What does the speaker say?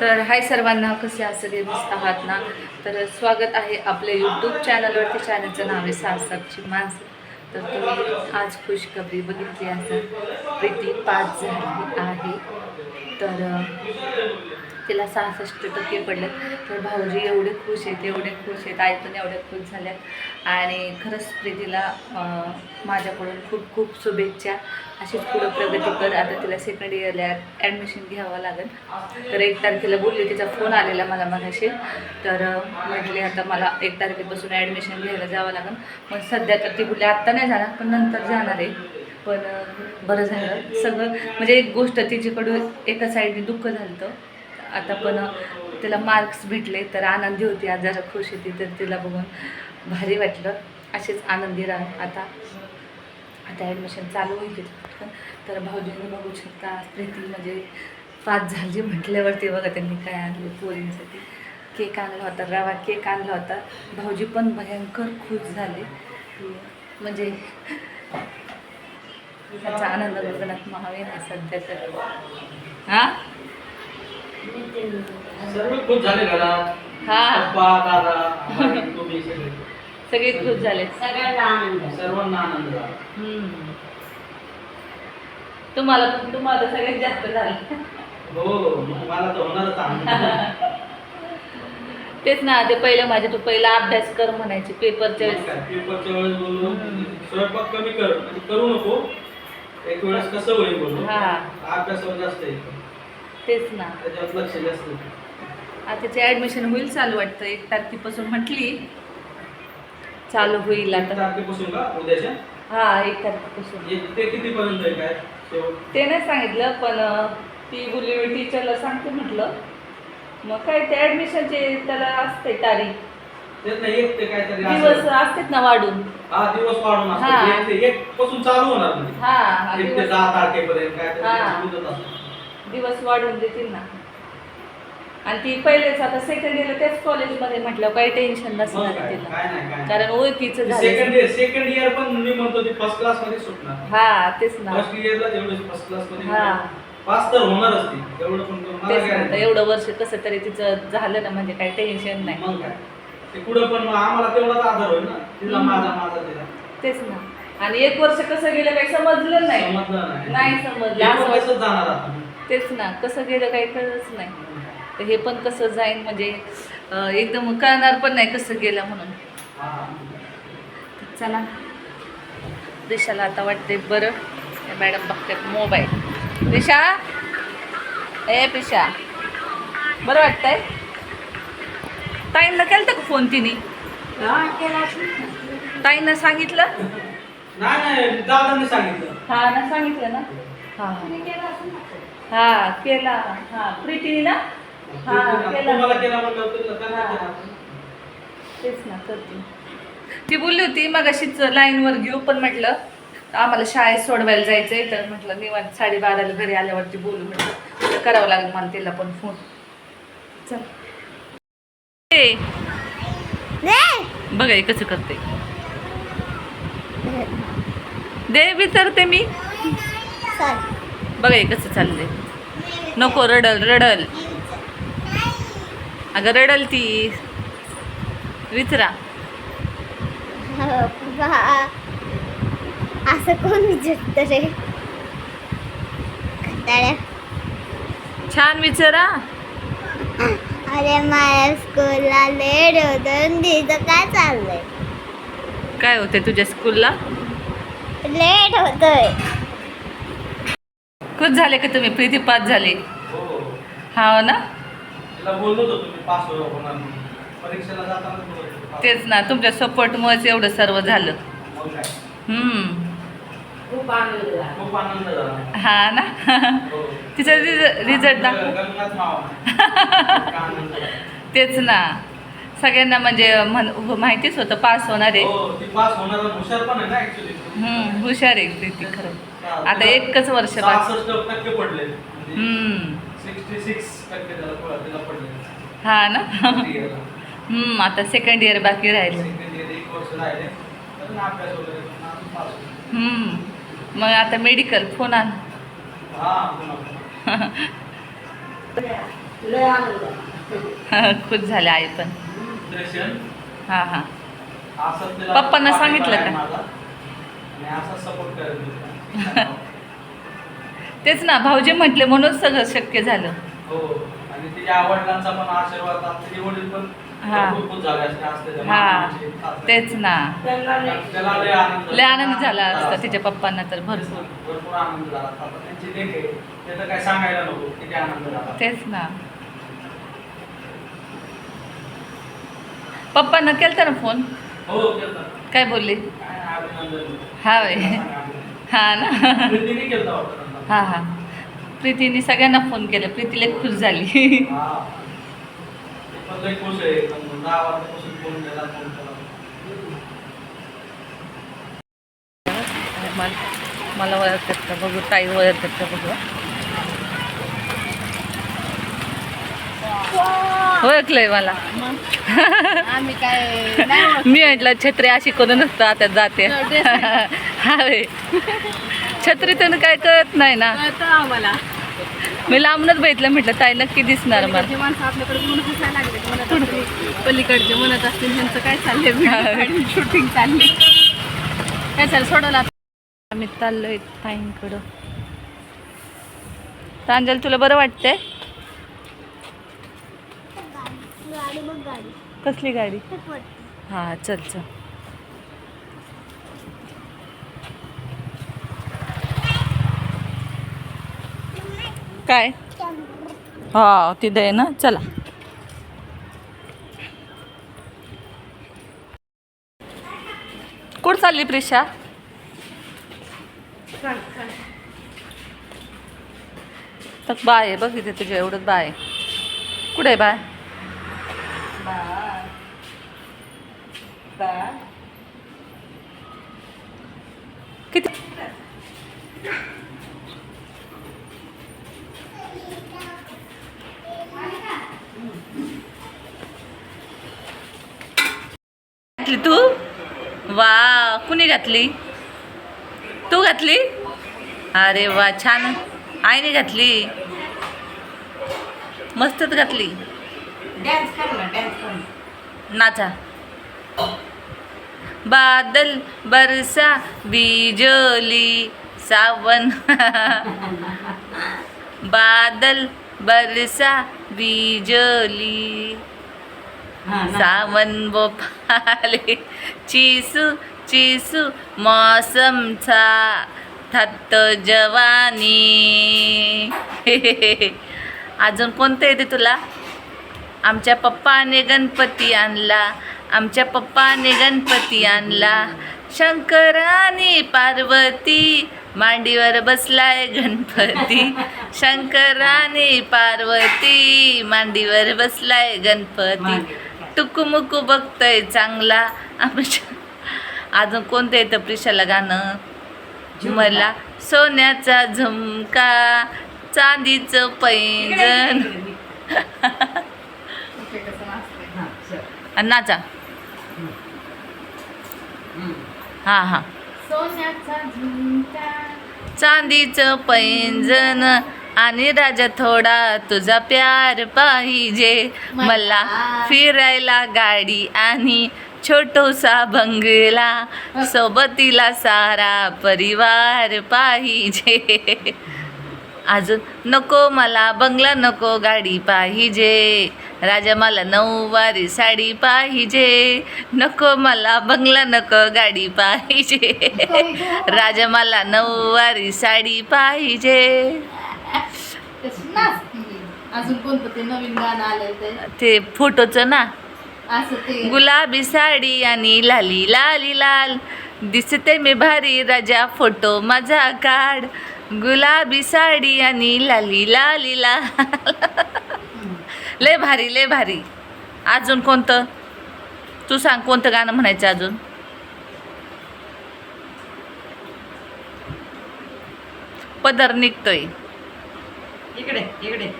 तर हाय सर्वांना कसे असं सगळे? मस्त आहात ना? तर स्वागत आहे आपल्या यूट्यूब चॅनलवरती चॅनलचं नाव आहे सासरची माणसं. तर तुम्ही आज खुशखबरी बघितली असं प्रीती पाच झाली आहे. तर तिला सहासष्ट टक्के पडले तर भाऊजी एवढे खुश आहेत एवढे खुश आहेत आई पण एवढे खुश झाल्यात. आणि खरंच प्रीतीला माझ्याकडून खूप खूप शुभेच्छा. अशीच पुढं प्रगती कर. आता तिला सेकंड इयरला ॲडमिशन घ्यावं लागेल. तर एक तारखेला बोलली तिचा फोन आलेला मला मनाशी तर म्हटले आता मला एक तारखेपासून ॲडमिशन घ्यायला जावं लागेल. पण सध्या तर ती बोलली आत्ता नाही जाणार पण नंतर जाणार आहे. पण बरं झालं. सगळं म्हणजे एक गोष्ट तिच्याकडून एका साईडने दुःख झालं होतं. आता पण तिला मार्क्स भेटले तर आनंदी होती. आज जरा खुश होती तर तिला बघून भारी वाटलं. असेच आनंदी राह. आता आता ॲडमिशन चालू होईल तर भाऊजींनी बघू शकता प्रीती म्हणजे पाच झाली म्हटल्यावरती बघा त्यांनी काय आणले पोरींसाठी. केक आणला होता रवा केक आणला होता. भाऊजी पण भयंकर खुश झाले. म्हणजे त्याचा आनंद गगनात महावीर आहे सध्या तर. हां? सर्व खूप झाले घरात हा. पप्पा दादा आई, तुम्ही सगळे. सगळे खुश झाले. सगळ्यांना आनंद. आहे. सर्वांना आनंद झाला. हम्म. तुम्हाला तुम्हाला तर सगळ्यात जास्त झालं. हो मला तर होणारच आनंद. तेच ना ते पहिलं माझे तू पहिला अभ्यास कर म्हणायचे पेपरच्या वेळेस. पेपरच्या वेळेस बोललो. हम्म. स्वयंपाक कमी कर. म्हणजे करू नको. एक वेळेस कसं होईल बोललो. हा. अभ्यासावर जास्त आहे तेच ना. त्याच्यावर लक्ष जास्त आहे. आता त्याचे ऍडमिशन होईल चालू वाटतं. एक तारखेपासून म्हटली. चालू होईल आता. तारखेपासून का? उद्याच्या? हा एक तारखेपासून. एक- ते किती पर्यंत आहे काय? शेवट? ते नाही सांगितलं पण अं, ती बोलली मी टीचरला सांगते म्हटलं. मग काय ते ऍडमिशनचे त्याला असते तारीख. तेच नाही एक ते काहीतरी दिवस असेल. असतात ना वाढून. हा दिवस वाढून हा. एक ते एक पासून चालू होणार म्हणजे हा हा, एक ते दिवस. दहा तारखेपर्यंत काय हा. तरी मुदत असते. दिवस वाढवून देतील ना. आणि ती पहिलेच आता सेकंड इयरला त्याच कॉलेजमध्ये म्हटलं काही टेन्शन नसणार काय? तिला. काय नाही काय कारण ओळखीचं सेकंड झालं इयर सेकंड इयर पण मी म्हणतो ती फर्स्ट क्लासमध्ये सुटणार. हा तेच ना. फर्स्ट इयरला जेवढे फर्स्ट क्लासमध्ये हा. पास तर होणारच ती. तेवढं पण करून मला तेच ना आता guarantee. एवढं वर्ष कसं तरी तिचं झालं ना म्हणजे काही टेन्शन नाही. मग काय? ते पुढे पण मग आम्हाला तेवढाच आधार होईल ना. तिला हम्म. माझा माझा तिला. तेच ना. आणि एक वर्ष कसं गेलं काही समजलं नाही. समजलं नाही. नाही समजलं. हे असं जाणार आता. तेच ना कसं गेलं काही कळलंच नाही. तर हे पण कसं जाईन म्हणजे एकदम कळणार पण नाही कसं गेलं म्हणून. चला. दिशाला आता वाटते बरं. मॅडम बघतात मोबाईल. दिशा? ए पिशा. बरं वाटतंय? ताईंना केलं का फोन तिने. ताईंना सांगितलं? नाही नाही दादांनी सांगितलं. हा ना सांगितलं ना. हा. हा केला. हा प्रीतीने ना हा. केला. तेच ना करते. ती बोलली होती मग अशीच लाईनवर घेऊ पण म्हटलं आम्हाला शाळेत सोडवायला जायचंय तर म्हटलं निवांत साडेबाराला घरी आल्यावरती बोलू म्हटलं. तर करावं लागेल मला तिला पण फोन चल. ए, बघा हे कसं करते. दे विचारते मी. बघा हे कसं चाललंय. नको रडल रडल. अगं रडल ती. विचरा असं कोण विचारत रे? छान विचारा. अरे माझ्या स्कूलला लेट होतं तिथं काय चाललंय? काय होते तुझ्या स्कूलला लेट होतोय. खुश झाले का तुम्ही? प्रीती पास झाले. हो. हा ना. तेच ना तुमच्या सपोर्टमुळेच एवढं सर्व झालं. झाला. हा ना? हो. तिचा रिझल्ट दाखव. तेच ना. सगळ्यांना म्हणजे म्हण माहितीच होतं पास होणार आहे. हो, ती पास होणार आणि हुशार पण आहे प्रीती खरं. आता एकच वर्ष हा ना. हम्म आता सेकंड इयर बाकी राहिले. हम्म. मग आता मेडिकल फोन आण हा. खुश झाले आई पण. हां हां. पप्पांना सांगितलं का? तेच ना भाऊजी म्हटले म्हणून सगळं शक्य झालं. हो आणि तिच्या आवडलांचा पण आशीर्वाद तिचे वडील पण हा. हा. तेच ना. लय आनंद झाला. असता तिच्या पप्पांना तर भरपूर. भरपूर आनंद झाला असता. आता त्यांची लेक आहे ते तर काय सांगायला नको किती आनंद झाला तेच ना केलता ना फोन? हो काय बोलले? हा वे हा ना. हा हा. प्रीतीने सगळ्यांना फोन केला. प्रीतीला खूश झाली. मला ओळखतात का? बघू ताई ओळखतात का? बघू. ओळखलंय मला. आम्ही काय नाही मी म्हटलं छत्री अशी करून नसतं आता जाते. हा छत्री तर काय कळत नाही ना. मी लांबूनच बघितलं म्हटलं ताई नक्की दिसणार मला. पलीकडचे माणसं आपल्याकडे म्हणून हसायला लागले म्हणत असतील पलीकडचे म्हणत असतील ह्यांचं काय चाललंय? शूटिंग चालली. काय चाल सोडवला आम्ही चाललोय ताईंकडं. प्रांजल तुला बरं वाटतंय गाडी बघ गाडी कसली गाडी. हा चल चल. काय? हा तिथे आहे ना? चला. कुठं चालली प्रिशा? तर बाय आहे बघ इथे तुझ्या एवढंच बाय. कुठे आहे बाय? बाय बाय किती घातली तू? वा कुणी घातली? तू घातली? अरे वा छान. आईने घातली. मस्तच घातली. डॅन्स कर ना डॅन्स कर नाचा. बादल बरसा बिजली सावन. बादल बरसा बिजली सावन वो पाले. चिसू चिसू मौसम था थत्त जवानी. अजून कोणतं येते तुला? आमच्या पप्पाने गणपती आणला आमच्या पप्पाने गणपती आणला. शंकराने पार्वती मांडीवर बसलाय गणपती. शंकराने पार्वती मांडीवर बसलाय गणपती. टुकुमुकू बघतोय चांगला. आमच्या अजून कोणतं येतं प्रिशाला गाणं? मला सोन्याचा झुमका चांदीचं पैंजण. आणि नाचा हां हां. चांदीचं पैंजण आणि राजा थोडा तुझा प्यार पाहिजे. मला फिरायला गाडी आणि छोटोसा बंगला सोबतीला सारा परिवार पाहिजे. अजून नको मला बंगला नको गाडी पाहिजे. राजा मला नऊवारी साडी पाहिजे. नको मला बंगला नको गाडी पाहिजे. राजा मला नऊवारी साडी पाहिजे. अजून कोणतं ते नवीन गाणं आलंय ते? ते फोटोचं ना? गुलाबी साडी आणि लाली लाली लाल. दिसते मी भारी राजा फोटो माझा काढ. गुलाबी साडी आणि लाली लाली ला लय भारी लय भारी. अजून कोणतं? तू सांग कोणतं गाणं म्हणायचं अजून? पदर निघतोय. इकडे इकडे.